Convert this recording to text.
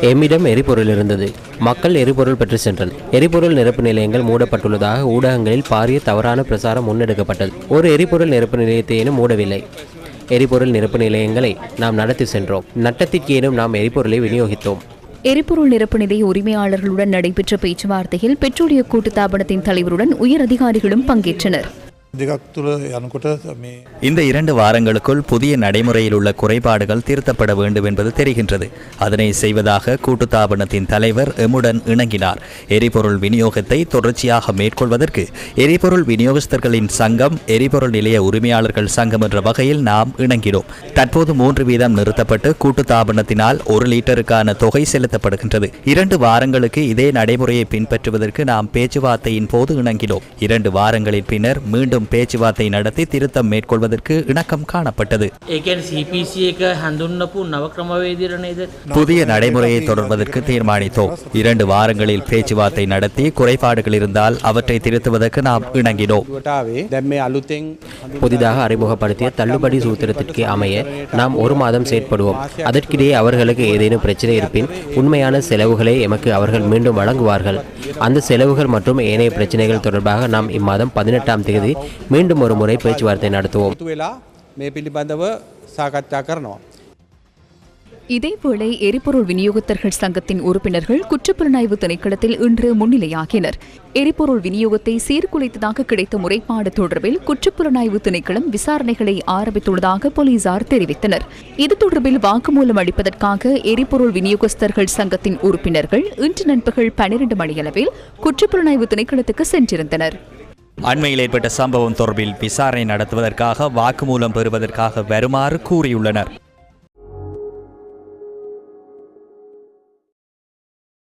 எம்மிடம் எரிபொருள் இருந்தது. மக்கள் எரிபொருள் பெற்று சென்றனர். எரிபொருள் நிரப்பு நிலையங்கள் மூடப்பட்டுள்ளதாக ஊடகங்களில் பாரிய தவறான பிரசாரம் முன்னெடுக்கப்பட்டது. ஒரு எரிபொருள் நிரப்பு நிலையத்தையும் மூடவில்லை. எரிபொருள் நிரப்பு நிலையங்களை நாம் நடத்தி சென்றோம். நட்டத்திற்கேனும் நாம் எரிபொருளை விநியோகித்தோம். எரிபொருள் நிரப்பு நிலைய உரிமையாளர்களுடன் நடைபெற்ற பேச்சுவார்த்தையில் பெட்ரோலிய கூட்டுத்தாபனத்தின் தலைவருடன் உயர் அதிகாரிகளும் பங்கேற்றனர். இந்த இரண்டு வாரங்களுக்குள் புதிய நடைமுறையில் உள்ள குறைபாடுகள் திருத்தப்பட வேண்டும் என்பது தெரிகின்றது. அதனை செய்வதாக கூட்டுத்தாபனத்தின் தலைவர் எமுடன் இணங்கினார். எரிபொருள் விநியோகத்தை தொடர்ச்சியாக மேற்கொள்வதற்கு எரிபொருள் விநியோகஸ்தர்களின் சங்கம் எரிபொருள் நிலைய உரிமையாளர்கள் சங்கம் என்ற வகையில் நாம் இணங்கினோம். தற்போது மூன்று வீதம் நிறுத்தப்பட்டு கூட்டுத்தாபனத்தினால் ஒரு லிட்டருக்கான தொகை செலுத்தப்படுகின்றது. இரண்டு வாரங்களுக்கு இதே நடைமுறையை பின்பற்றுவதற்கு நாம் பேச்சுவார்த்தையின் போது இணங்கினோம். இரண்டு வாரங்களின் பின்னர் மீண்டும் மீண்டும் பேச்சுவார்த்தை நடத்தி திருத்தம் மேற்கொள்வதற்கு இணக்கம் காணப்பட்டது. புதிய நடைமுறையை தொடர்வதற்கு தீர்மானித்தோம். இரண்டு வாரங்களில் பேச்சுவார்த்தை நடத்தி குறைபாடுகள் இருந்தால் அவற்றை திருத்துவதற்கு நாம் இணங்கினோம். புதிதாக அறிமுகப்படுத்திய தள்ளுபடி சூத்திரத்திற்கு அமைய நாம் ஒரு மாதம் செயற்படுவோம். அதற்கிடையே அவர்களுக்கு ஏதேனும் பிரச்சனை இருப்பின் உண்மையான செலவுகளை எமக்கு அவர்கள் மீண்டும் வழங்குவார்கள். அந்த செலவுகள் மற்றும் ஏனைய பிரச்சனைகள் தொடர்பாக நாம் இம்மாதம் பதினெட்டாம் தேதி மீண்டும் ஒரு முறை பேச்சுவார்த்தை நடத்துவோம். இதேவேளை எரிபொருள் விநியோகத்தர்கள் சங்கத்தின் உறுப்பினர்கள் குற்றப்புலனாய்வு திணைக்களத்தில் இன்று முன்னிலையாகினர். எரிபொருள் விநியோகத்தை சீர்குலைத்ததாக கிடைத்த முறைப்பாடு தொடர்பில் குற்றப்புலனாய்வு திணைக்களம் விசாரணைகளை ஆரம்பித்துள்ளதாக போலீசார் தெரிவித்தனர். இது தொடர்பில் வாக்குமூலம் அளிப்பதற்காக எரிபொருள் விநியோகஸ்தர்கள் சங்கத்தின் உறுப்பினர்கள் இன்று நண்பகல் பனிரெண்டு மணியளவில் குற்றப்புலனாய்வு திணைக்களத்துக்கு சென்றிருந்தனர். அண்மையில் ஏற்பட்ட சம்பவம் தொடர்பில் விசாரணை நடத்துவதற்காக வாக்குமூலம் பெறுவதற்காக வருமாறு கூறியுள்ளனர்.